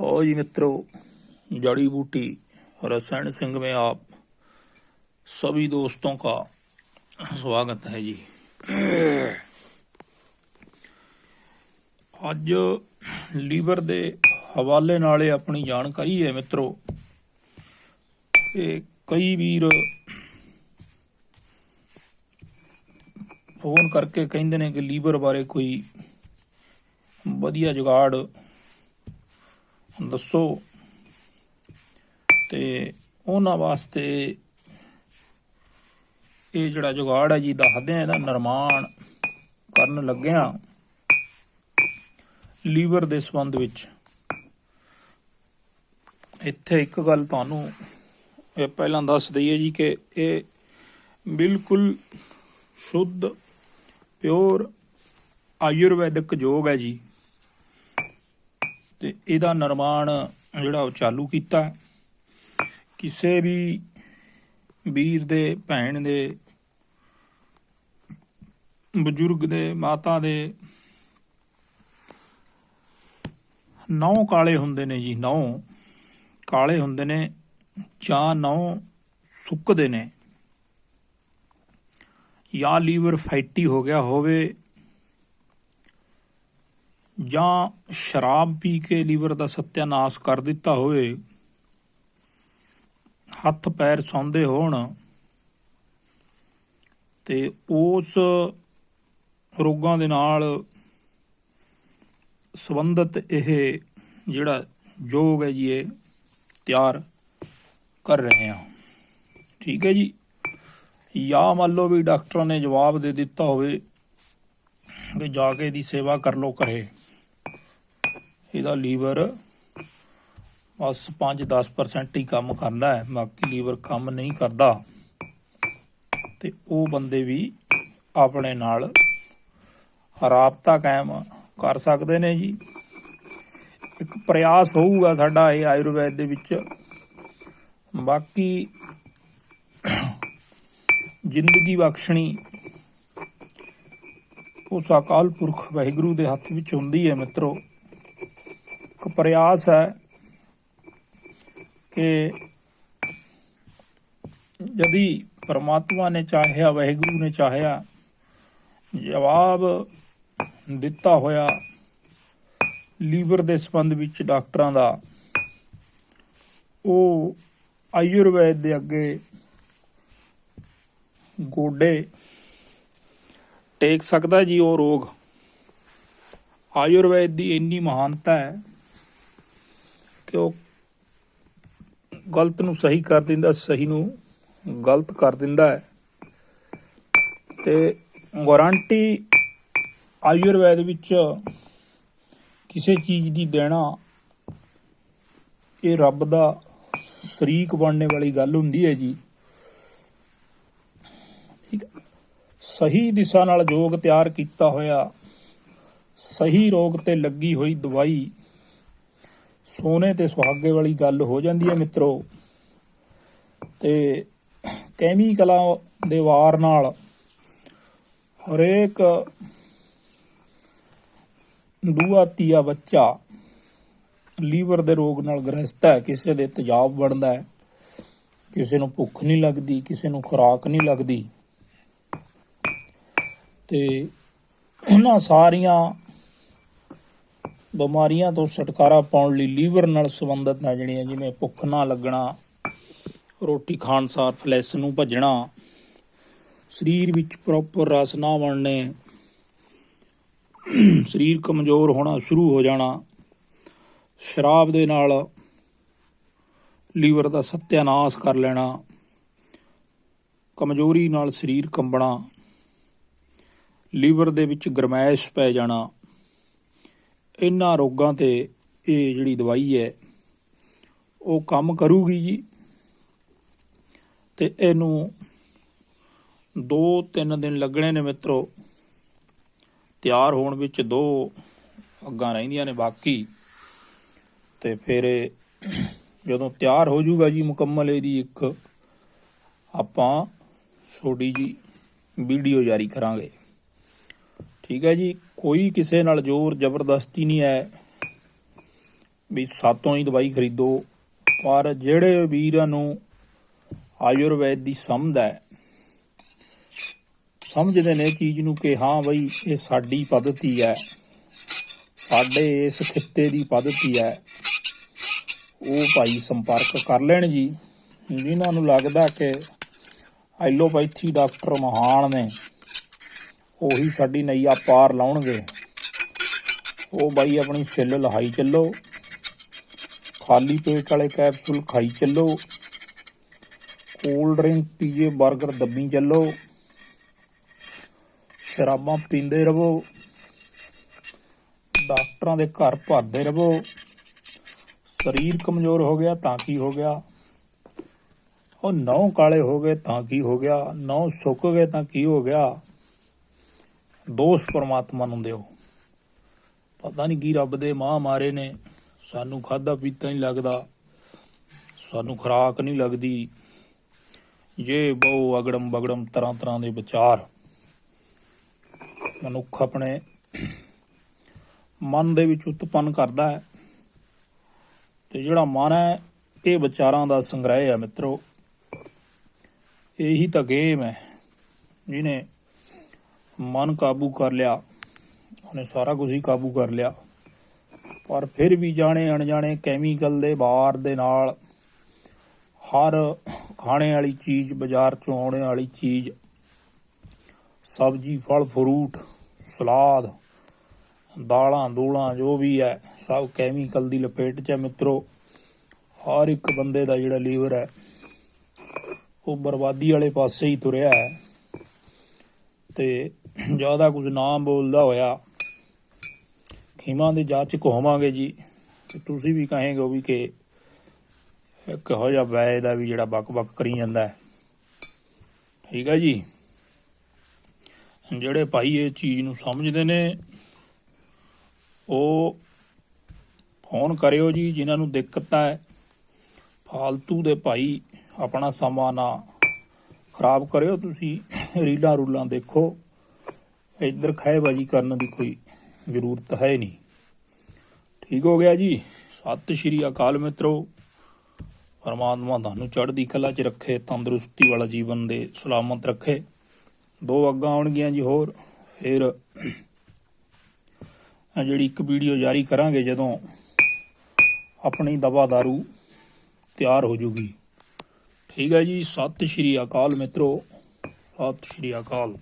हो जी मित्रों जड़ी बूटी रसायन सिंह में आप सभी दोस्तों का स्वागत है जी ਅੱਜ ਲੀਵਰ ਦੇ ਹਵਾਲੇ ਨਾਲੇ ਆਪਣੀ ਜਾਣਕਾਰੀ ਹੈ ਮਿੱਤਰੋ ਇਹ ਕਈ ਵੀਰ ਫੋਨ ਕਰਕੇ ਕਹਿੰਦੇ ਨੇ ਕਿ ਲੀਵਰ ਬਾਰੇ ਕੋਈ ਵਧੀਆ ਜੁਗਾੜ ਦੱਸੋ। ਤੇ ਉਹਨਾਂ ਵਾਸਤੇ ਇਹ ਜਿਹੜਾ ਜੁਗਾੜ ਹੈ ਜੀ, ਦੱਸਦੇ ਆ ਇਹਦਾ ਨਿਰਮਾਣ ਕਰਨ ਲੱਗਿਆ ਲੀਵਰ ਦੇ ਸੰਬੰਧ ਵਿੱਚ। ਇੱਥੇ ਇੱਕ ਗੱਲ ਤੁਹਾਨੂੰ ਇਹ ਪਹਿਲਾਂ ਦੱਸ ਦਈਏ ਜੀ ਕਿ ਇਹ ਬਿਲਕੁਲ ਸ਼ੁੱਧ, ਪਿਓਰ ਆਯੁਰਵੈਦਿਕ ਯੋਗ ਹੈ ਜੀ। ਤੇ ਇਹਦਾ ਨਿਰਮਾਣ ਜਿਹੜਾ ਉਹ ਚਾਲੂ ਕੀਤਾ। ਕਿਸੇ ਵੀ ਵੀਰ ਦੇ, ਭੈਣ ਦੇ, ਬਜ਼ੁਰਗ ਦੇ, ਮਾਤਾ ਦੇ ਨੌ ਕਾਲੇ ਹੁੰਦੇ ਨੇ ਜੀ, ਨੌ ਕਾਲੇ ਹੁੰਦੇ ਨੇ ਜਾਂ ਨੌ ਸੁੱਕਦੇ ਨੇ। ਜਾਂ ਲੀਵਰ ਫੈਟੀ ਹੋ ਗਿਆ ਹੋਵੇ ਜਾਂ ਸ਼ਰਾਬ ਪੀ ਕੇ ਲੀਵਰ ਦਾ ਸਤਿਆਨਾਸ਼ ਕਰ ਦਿੱਤਾ ਹੋਵੇ, ਹੱਥ ਪੈਰ ਸੌਂਦੇ ਹੋਣ ਤੇ ਉਸ ਰੋਗਾਂ ਦੇ ਨਾਲ ਸੰਬੰਧਿਤ ਇਹ ਜਿਹੜਾ ਯੋਗ ਹੈ ਜੀ, ਇਹ ਤਿਆਰ ਕਰ ਰਹੇ ਹਾਂ। ਠੀਕ ਹੈ ਜੀ। ਜਾਂ ਮੰਨ ਲਓ ਵੀ ਡਾਕਟਰਾਂ ਨੇ ਜਵਾਬ ਦੇ ਦਿੱਤਾ ਹੋਵੇ ਵੀ ਜਾ ਕੇ ਇਹਦੀ ਸੇਵਾ ਕਰ ਲੋ ਕਰੇ ਇਹਦਾ ਲੀਵਰ ਬਸ 5-10% ਹੀ ਕੰਮ ਕਰਦਾ ਹੈ, ਬਾਕੀ ਲੀਵਰ ਕੰਮ ਨਹੀਂ ਕਰਦਾ। ਤੇ ਉਹ ਬੰਦੇ ਵੀ ਆਪਣੇ ਨਾਲ ਰਾਬਤਾ ਕਾਇਮ ਕਰ ਸਕਦੇ ਨੇ ਜੀ। ਇੱਕ ਪ੍ਰਯਾਸ ਹੋਊਗਾ ਸਾਡਾ ਇਹ ਆਯੁਰਵੈਦ ਦੇ ਵਿੱਚ। ਬਾਕੀ ਜ਼ਿੰਦਗੀ ਬਖਸ਼ਣੀ ਉਸ ਅਕਾਲ ਪੁਰਖ ਵਾਹਿਗੁਰੂ ਦੇ ਹੱਥ ਵਿੱਚ ਹੁੰਦੀ ਹੈ ਮਿੱਤਰੋ। ਇੱਕ ਪ੍ਰਯਾਸ ਹੈ ਕਿ ਜਦੀ ਪਰਮਾਤਮਾ ਨੇ ਚਾਹਿਆ, ਵਾਹਿਗੁਰੂ ਨੇ ਚਾਹਿਆ, ਜਵਾਬ ਦਿੱਤਾ ਹੋਇਆ ਲੀਵਰ ਦੇ ਸੰਬੰਧ ਵਿੱਚ ਡਾਕਟਰਾਂ ਦਾ, ਉਹ ਆਯੁਰਵੈਦ ਦੇ ਅੱਗੇ ਗੋਡੇ ਟੇਕ ਸਕਦਾ ਜੀ ਉਹ ਰੋਗ। ਆਯੁਰਵੈਦ ਦੀ ਇੰਨੀ ਮਹਾਨਤਾ ਹੈ ਕਿ ਉਹ ਗਲਤ ਨੂੰ ਸਹੀ ਕਰ ਦਿੰਦਾ, ਸਹੀ ਨੂੰ ਗਲਤ ਕਰ ਦਿੰਦਾ ਹੈ। ਤੇ ਗਾਰੰਟੀ ਆਯੁਰਵੈਦ ਵਿੱਚ ਕਿਸੇ ਚੀਜ਼ ਦੀ ਦੇਣਾ, ਇਹ ਰੱਬ ਦਾ ਸ਼ਰੀਕ ਬਣਨੇ ਵਾਲੀ ਗੱਲ ਹੁੰਦੀ ਹੈ ਜੀ। ਠੀਕ ਸਹੀ ਦਿਸ਼ਾ ਨਾਲ ਯੋਗ ਤਿਆਰ ਕੀਤਾ ਹੋਇਆ, ਸਹੀ ਰੋਗ ਤੇ ਲੱਗੀ ਹੋਈ ਦਵਾਈ ਸੋਨੇ ਤੇ ਸੁਹਾਗੇ ਵਾਲੀ ਗੱਲ ਹੋ ਜਾਂਦੀ ਹੈ ਮਿੱਤਰੋ। ਤੇ ਕੈਮੀਕਲਾਂ ਦੇ ਵਾਰ ਨਾਲ ਹਰੇਕ ਦੂਆ ਤੀਆ ਬੱਚਾ ਲੀਵਰ ਦੇ ਰੋਗ ਨਾਲ ਗ੍ਰਸਤ ਹੈ। ਕਿਸੇ ਦੇ ਤੇਜ਼ਾਬ ਬਣਦਾ ਹੈ। ਕਿਸੇ ਨੂੰ ਭੁੱਖ ਨਹੀਂ ਲੱਗਦੀ, ਕਿਸੇ ਨੂੰ ਖੁਰਾਕ ਨਹੀਂ ਲੱਗਦੀ। ਤੇ ਉਹਨਾਂ ਸਾਰੀਆਂ ਬਿਮਾਰੀਆਂ ਤੋਂ ਛੁਟਕਾਰਾ ਪਾਉਣ ਲਈ ਲੀਵਰ ਨਾਲ ਸੰਬੰਧਿਤ ਹੈ ਜਿਹੜੀਆਂ, ਜਿਵੇਂ ਭੁੱਖ ਨਾ ਲੱਗਣਾ, ਰੋਟੀ ਖਾਣ ਸਾਰ ਫਲੈਸ਼ ਨੂੰ ਭੱਜਣਾ, ਸਰੀਰ ਵਿੱਚ ਪ੍ਰੋਪਰ ਰਸ ਨਾ ਬਣਨੇ ਸਰੀਰ ਕਮਜ਼ੋਰ ਹੋਣਾ ਸ਼ੁਰੂ ਹੋ ਜਾਣਾ, ਸ਼ਰਾਬ ਦੇ ਨਾਲ ਲੀਵਰ ਦਾ ਸਤਿਆਨਾਸ਼ ਕਰ ਲੈਣਾ, ਕਮਜ਼ੋਰੀ ਨਾਲ ਸਰੀਰ ਕੰਬਣਾ, ਲੀਵਰ ਦੇ ਵਿੱਚ ਗਰਮੈਸ਼ ਪੈ ਜਾਣਾ ਇਹਨਾਂ ਰੋਗਾਂ ਤੇ ਇਹ ਜਿਹੜੀ ਦਵਾਈ ਹੈ, ਉਹ ਕੰਮ ਕਰੂਗੀ ਜੀ। ਤੇ ਇਹਨੂੰ 2-3 ਦਿਨ ਲੱਗਣੇ ਨੇ ਮਿੱਤਰੋ। ਤਿਆਰ ਹੋਣ ਵਿੱਚ ਦੋ ਅੱਗਾਂ ਰਹਿੰਦੀਆਂ ਨੇ ਬਾਕੀ। ਤੇ ਫਿਰ ਜਦੋਂ ਤਿਆਰ ਹੋ ਜਾਊਗਾ ਜੀ ਮੁਕੰਮਲ, ਇਹਦੀ ਇੱਕ ਆਪਾਂ ਛੋਟੀ ਜੀ ਵੀਡੀਓ ਜਾਰੀ ਕਰਾਂਗੇ। ਠੀਕ ਹੈ ਜੀ, ਕੋਈ ਕਿਸੇ ਨਾਲ ਜ਼ੋਰ ਜ਼ਬਰਦਸਤੀ ਨਹੀਂ ਹੈ ਵੀ ਸਾਤੋਂ ਹੀ ਦਵਾਈ ਖਰੀਦੋ, ਪਰ ਜਿਹੜੇ ਵੀਰਾਂ ਨੂੰ ਆਯੁਰਵੇਦ ਦੀ ਸਮਝ ਹੈ, ਸਮਝਦੇ ਨੇ ਚੀਜ਼ ਨੂੰ ਕਿ ਹਾਂ ਬਈ, ਇਹ ਸਾਡੀ ਪद्धਤੀ ਹੈ, ਸਾਡੇ ਇਸ ਖਿੱਤੇ ਦੀ ਪੱਧਤੀ ਹੈ, ਉਹ ਭਾਈ ਸੰਪਰਕ ਕਰ ਲੈਣ ਜੀ। ਜਿਹਨਾਂ ਨੂੰ ਲੱਗਦਾ ਕਿ ਐਲੋਪੈਥੀ ਡਾਕਟਰ ਮਹਾਨ ਨੇ। ਉਹੀ ਸਾਡੀ ਨਈਆ ਪਾਰ ਲਾਉਣਗੇ। ਉਹ ਬਾਈ ਆਪਣੀ ਛਿੱਲ ਲਹਾਈ ਚੱਲੋ। ਖਾਲੀ ਪੇਟ ਵਾਲੇ ਕੈਪਸੂਲ ਖਾਈ ਚੱਲੋ। ਕੋਲਡ ਡਰਿੰਕ ਪੀਜੇ 버ਗਰ ਦੱਬੀ ਚੱਲੋ। ਸ਼ਰਾਬਾਂ ਪੀਂਦੇ ਰਹੋ। ਡਾਕਟਰਾਂ ਦੇ ਘਰ ਭਰਦੇ ਰਹੋ। ਸਰੀਰ ਕਮਜ਼ੋਰ ਹੋ ਗਿਆ ਤਾਂ ਕੀ ਹੋ ਗਿਆ? ਉਹ ਨੌ ਕਾਲੇ ਹੋ ਗਏ ਤਾਂ ਕੀ ਹੋ ਗਿਆ? ਨੌ ਸੁੱਕ ਗਏ ਤਾਂ ਕੀ ਹੋ ਗਿਆ? ਦੋਸ਼ ਪਰਮਾਤਮਾ ਨੂੰ ਦਿਓ। ਪਤਾ ਨਹੀਂ ਕੀ ਰੱਬ ਦੇ ਮਾਂ ਮਾਰੇ ਨੇ। ਸਾਨੂੰ ਖਾਦਾ ਪੀਤਾ ਨਹੀਂ ਲੱਗਦਾ। ਸਾਨੂੰ ਖੁਰਾਕ ਨਹੀਂ ਲੱਗਦੀ। ਇਹ ਬਹੁ ਅਗੜਮ ਬਗੜਮ ਤਰ੍ਹਾਂ ਤਰ੍ਹਾਂ ਦੇ ਵਿਚਾਰ। ਮਨੁੱਖ ਆਪਣੇ ਮਨ ਦੇ ਵਿੱਚ ਉਤਪੰਨ ਕਰਦਾ ਹੈ। ਤੇ ਜਿਹੜਾ ਮਨ ਹੈ, ਇਹ ਵਿਚਾਰਾਂ ਦਾ ਸੰਗ੍ਰਹਿ ਹੈ ਮਿੱਤਰੋ। ਇਹੀ ਤਾਂ ਗੇਮ ਹੈ। ਜਿਹਨੇ ਮਨ ਕਾਬੂ ਕਰ ਲਿਆ। ਉਹਨੇ ਸਾਰਾ ਕੁਝ ਹੀ ਕਾਬੂ ਕਰ ਲਿਆ। ਪਰ ਫਿਰ ਵੀ ਜਾਣੇ ਅਣਜਾਣੇ ਕੈਮੀਕਲ ਦੇ ਬਾਹਰ ਦੇ ਨਾਲ ਹਰ ਖਾਣੇ ਵਾਲੀ ਚੀਜ਼, ਬਾਜ਼ਾਰ ਚੋਂ ਆਉਣੇ ਵਾਲੀ ਚੀਜ਼, ਸਬਜ਼ੀ, ਫਲ, ਫਰੂਟ, ਸਲਾਦ, ਦਾਲਾਂ, ਦੂਲਾਂ ਜੋ ਵੀ ਹੈ, ਸਭ ਕੈਮੀਕਲ ਦੀ ਲਪੇਟ 'ਚ ਹੈ ਮਿੱਤਰੋ। ਹਰ ਇੱਕ ਬੰਦੇ ਦਾ ਜਿਹੜਾ ਲੀਵਰ ਹੈ, ਉਹ ਬਰਬਾਦੀ ਵਾਲੇ ਪਾਸੇ ਹੀ ਤੁਰਿਆ ਹੈ। ਤੇ ਜ਼ਿਆਦਾ ਕੁਝ ਨਾ ਬੋਲਦਾ ਹੋਇਆ। ਖੀਮਾਂ ਦੀ ਜਾਂਚ ਹੋਵਾਂਗੇ ਜੀ। ਤੁਸੀਂ ਵੀ ਕਹੇਗੇ ਵੀ ਕਿ ਇੱਕ ਜਿਹਾ ਵੈ ਦਾ ਵੀ ਜਿਹੜਾ ਬਕ ਬਕ ਕਰੀ ਜਾਂਦਾ ਹੈ। ਠੀਕ ਹੈ ਜੀ। ਜਿਹੜੇ ਭਾਈ ਇਹ ਚੀਜ਼ ਨੂੰ ਸਮਝਦੇ ਨੇ, ਉਹ ਫੋਨ ਕਰਿਓ ਜੀ, ਜਿਨ੍ਹਾਂ ਨੂੰ ਦਿੱਕਤ ਹੈ। ਫਾਲਤੂ ਦੇ ਭਾਈ ਆਪਣਾ ਸਮਾਂ ਨਾ ਖਰਾਬ ਕਰਿਓ। ਤੁਸੀਂ ਰੀਲਾਂ ਰੂਲਾਂ ਦੇਖੋ। ਇੱਧਰ ਖਾਏਬਾਜੀ ਕਰਨ ਦੀ ਕੋਈ ਜ਼ਰੂਰਤ ਹੈ ਨਹੀਂ। ਠੀਕ ਹੋ ਗਿਆ ਜੀ? ਸਤਿ ਸ਼੍ਰੀ ਅਕਾਲ ਮਿੱਤਰੋ। ਪਰਮਾਤਮਾ ਤੁਹਾਨੂੰ ਚੜ੍ਹਦੀ ਕਲਾ 'ਚ ਰੱਖੇ, ਤੰਦਰੁਸਤੀ ਵਾਲਾ ਜੀਵਨ ਦੇ ਸਲਾਮਤ ਰੱਖੇ। ਦੋ ਅੱਗਾਂ ਆਉਣਗੀਆਂ ਜੀ ਹੋਰ, ਫਿਰ ਜਿਹੜੀ ਇੱਕ ਵੀਡੀਓ ਜਾਰੀ ਕਰਾਂਗੇ ਜਦੋਂ ਆਪਣੀ ਦਵਾ ਦਾਰੂ ਤਿਆਰ ਹੋ ਜੂਗੀ। ਠੀਕ ਹੈ ਜੀ? ਸਤਿ ਸ਼੍ਰੀ ਅਕਾਲ ਮਿੱਤਰੋ। ਸਤਿ ਸ਼੍ਰੀ ਅਕਾਲ।